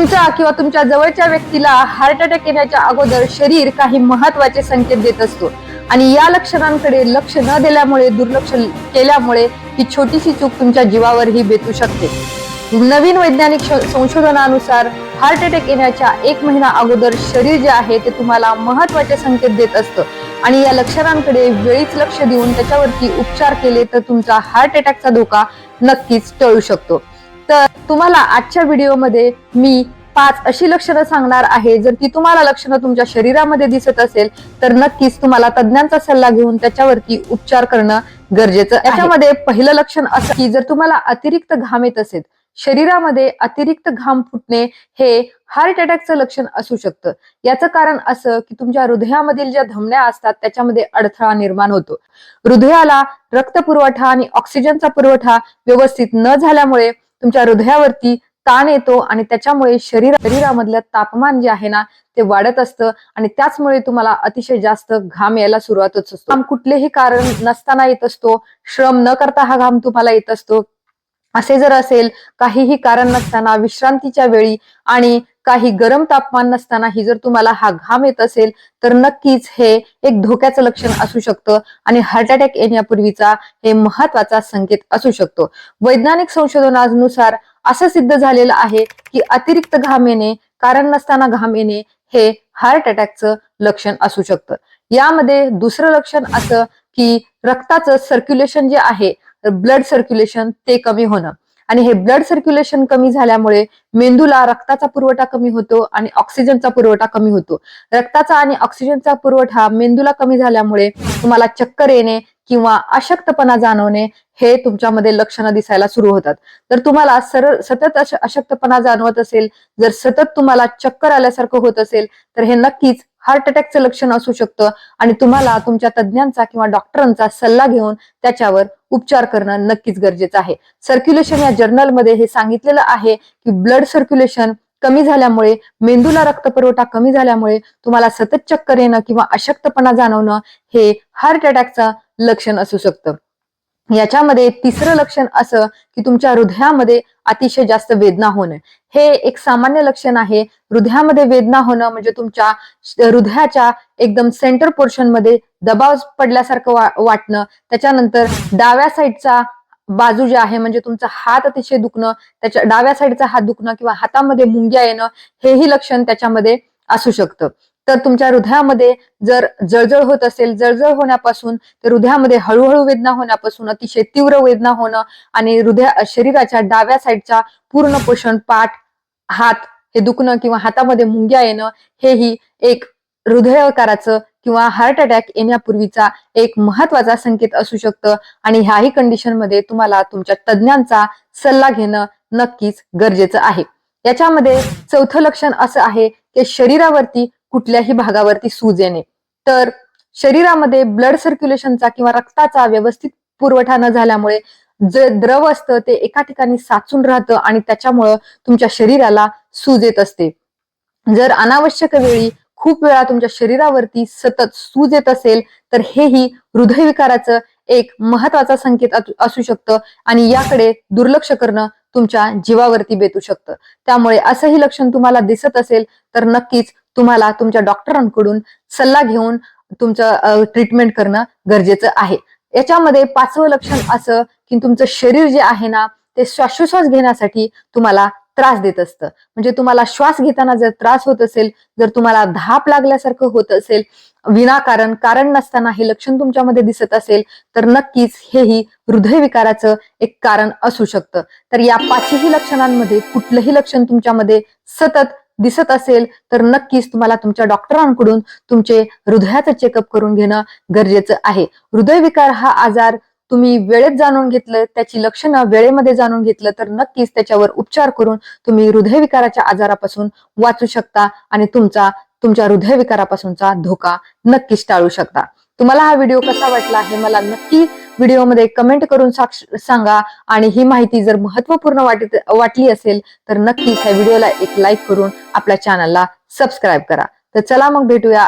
तुमच्या किंवा तुमच्या जवळच्या व्यक्तीला हार्ट अटॅक येण्याच्या अगोदर शरीर काही महत्त्वाचे संकेत देत असतो. आणि या लक्षणांकडे लक्ष न दिल्यामुळे दुर्लक्ष केल्यामुळे ही छोटीशी चूक तुमच्या जीवावरही बेतू शकते. नवीन वैज्ञानिक संशोधनानुसार हार्ट अटॅक येण्याच्या एक महिना अगोदर शरीर जे आहे ते तुम्हाला महत्त्वाचे संकेत देत असतं. आणि या लक्षणांकडे वेळीच लक्ष देऊन त्याच्यावरती उपचार केले तर तुमचा हार्ट अटॅकचा धोका नक्कीच टळू शकतो. तुम्हाला आजच्या व्हिडिओमध्ये मी पाच अशी लक्षणं सांगणार आहे जर ती तुम्हाला लक्षणं तुमच्या शरीरामध्ये दिसत असेल तर नक्कीच तुम्हाला तज्ञांचा सल्ला घेऊन त्याच्यावरती उपचार करणं गरजेचं. याच्यामध्ये पहिलं लक्षण असं की जर तुम्हाला अतिरिक्त घाम येत असेल शरीरामध्ये अतिरिक्त घाम फुटणे हे हार्ट अटॅकचं लक्षण असू शकतं. याचं कारण असं की तुमच्या हृदयामधील ज्या धमन्या असतात त्याच्यामध्ये अडथळा निर्माण होतो. हृदयाला रक्त पुरवठा आणि ऑक्सिजनचा पुरवठा व्यवस्थित न झाल्यामुळे तुमच्या हृदयावरती ताण येतो आणि त्याच्यामुळे शरीर शरीरामधलं तापमान जे आहे ना ते वाढत असतं आणि त्याचमुळे तुम्हाला अतिशय जास्त घाम यायला सुरुवातच असतो. घाम कुठलेही कारण नसताना येत असतो. श्रम न करता हा घाम तुम्हाला येत असतो. असे जर असेल काहीही कारण नसताना विश्रांतीच्या वेळी आणि काही गरम तापमान नसताना ही जर तुम्हाला हा घाम येत असेल तर नक्कीच हे एक धोक्याचं लक्षण असू शकतं आणि हार्ट अटॅक येण्यापूर्वीचा हे महत्त्वाचा संकेत असू शकतो. वैज्ञानिक संशोधनानुसार असं सिद्ध झालेलं आहे की अतिरिक्त घाम येणे कारण नसताना घाम येणे हे हार्ट अटॅकचं लक्षण असू शकतं. यामध्ये दुसरं लक्षण असं की रक्ताचं सर्क्युलेशन जे आहे ब्लड सर्क्युलेशन ते कमी होणं. आणि हे ब्लड सर्क्युलेशन कमी झाल्यामुळे मेंदूला रक्ताचा पुरवठा कमी होतो आणि ऑक्सिजनचा पुरवठा कमी होतो. रक्ताचा आणि ऑक्सिजनचा पुरवठा मेंदूला कमी झाल्यामुळे तुम्हाला चक्कर येणे किंवा अशक्तपणा जाणवणे हे तुमच्यामध्ये लक्षणं दिसायला सुरू होतात. तर तुम्हाला सरळ सतत अश- अशक्तपणा जाणवत असेल जर सतत तुम्हाला चक्कर आल्यासारखं होत असेल तर हे नक्कीच हार्ट अटॅकचं लक्षण असू शकतं आणि तुम्हाला तुमच्या तज्ज्ञांचा किंवा डॉक्टरांचा सल्ला घेऊन त्याच्यावर उपचार करणं नक्कीच गरजेचं आहे. सर्क्युलेशन या जर्नलमध्ये हे सांगितलेलं आहे की ब्लड सर्क्युलेशन कमी झाल्यामुळे मेंदूला रक्तपुरवठा कमी झाल्यामुळे तुम्हाला सतत चक्कर येणं किंवा अशक्तपणा जाणवणं हे हार्ट अटॅकचं लक्षण असू शकतं. याच्यामध्ये तिसरं लक्षण असं की तुमच्या हृदयामध्ये अतिशय जास्त वेदना होणं. हे एक सामान्य लक्षण आहे. हृदयामध्ये वेदना होणं म्हणजे तुमच्या हृदयाच्या एकदम सेंटर पोर्शनमध्ये दबाव पडल्यासारखं वा- वाटणं. त्याच्यानंतर डाव्या साईडचा बाजू जे आहे म्हणजे तुमचा हात अतिशय दुखणं त्याच्या डाव्या साईडचा हात दुखणं किंवा हातामध्ये मुंग्या येणं हेही लक्षण त्याच्यामध्ये असू शकतं. तर तुमच्या हृदयामध्ये जर जळजळ होत असेल जळजळ होण्यापासून तर हृदयामध्ये हळूहळू वेदना होण्यापासून अतिशय तीव्र वेदना होणं आणि हृदया शरीराच्या डाव्या साईडच्या पूर्ण पोषण पाठ हात हे दुखणं किंवा हातामध्ये मुंग्या येणं हेही एक हृदयकाराचं किंवा हार्ट अटॅक येण्यापूर्वीचा एक महत्त्वाचा संकेत असू शकतं आणि ह्याही कंडिशनमध्ये तुम्हाला तुमच्या तज्ज्ञांचा सल्ला घेणं नक्कीच गरजेचं आहे. याच्यामध्ये चौथं लक्षण असं आहे की शरीरावरती कुठल्याही भागावरती सूज येणे. तर शरीरामध्ये ब्लड सर्क्युलेशनचा किंवा रक्ताचा व्यवस्थित पुरवठा न झाल्यामुळे जे द्रव असतं ते एका ठिकाणी साचून राहतं आणि त्याच्यामुळं तुमच्या शरीराला सूज येत असते. जर अनावश्यक वेळी खूप वेळा तुमच्या शरीरावरती सतत सूज येत असेल तर हेही हृदयविकाराचं एक महत्त्वाचा संकेत असू शकतं आणि याकडे दुर्लक्ष करणं तुमच्या जीवावरती बेतू शकतं. त्यामुळे असंही लक्षण तुम्हाला दिसत असेल तर नक्कीच तुम्हाला तुमच्या डॉक्टरांकडून सल्ला घेऊन तुमचं ट्रीटमेंट करणं गरजेचं आहे. याच्यामध्ये पाचवं लक्षण असं की तुमचं शरीर जे आहे ना ते श्वासोश्वास घेण्यासाठी तुम्हाला त्रास देत असतं. म्हणजे तुम्हाला श्वास घेताना जर त्रास होत असेल जर तुम्हाला धाप लागल्यासारखं होत असेल विनाकारण कारण नसताना हे लक्षण तुमच्यामध्ये दिसत असेल तर नक्कीच हेही हृदयविकाराचं एक कारण असू शकतं. तर या पाचही लक्षणांमध्ये कुठलंही लक्षण तुमच्यामध्ये सतत दिसत असेल तर नक्कीच तुम्हाला तुमच्या डॉक्टरांकडून तुमचे हृदयाचं चेकअप करून घेणं गरजेचं आहे. हृदयविकार हा आजार तुम्ही वेळेत जाणून घेतलं त्याची लक्षणं वेळेमध्ये जाणून घेतलं तर नक्कीच त्याच्यावर उपचार करून तुम्ही हृदयविकाराच्या आजारापासून वाचू शकता आणि तुमचा तुमच्या हृदयविकारापासूनचा धोका नक्कीच टाळू शकता. तुम्हाला हा व्हिडिओ कसा वाटला हे मला नक्की व्हिडिओमध्ये कमेंट करून साक्ष सांगा. आणि ही माहिती जर महत्त्वपूर्ण वाटत वाटली असेल तर नक्कीच ह्या व्हिडिओला एक लाईक करून आपल्या चॅनलला सबस्क्राईब करा. तर चला मग भेटूया.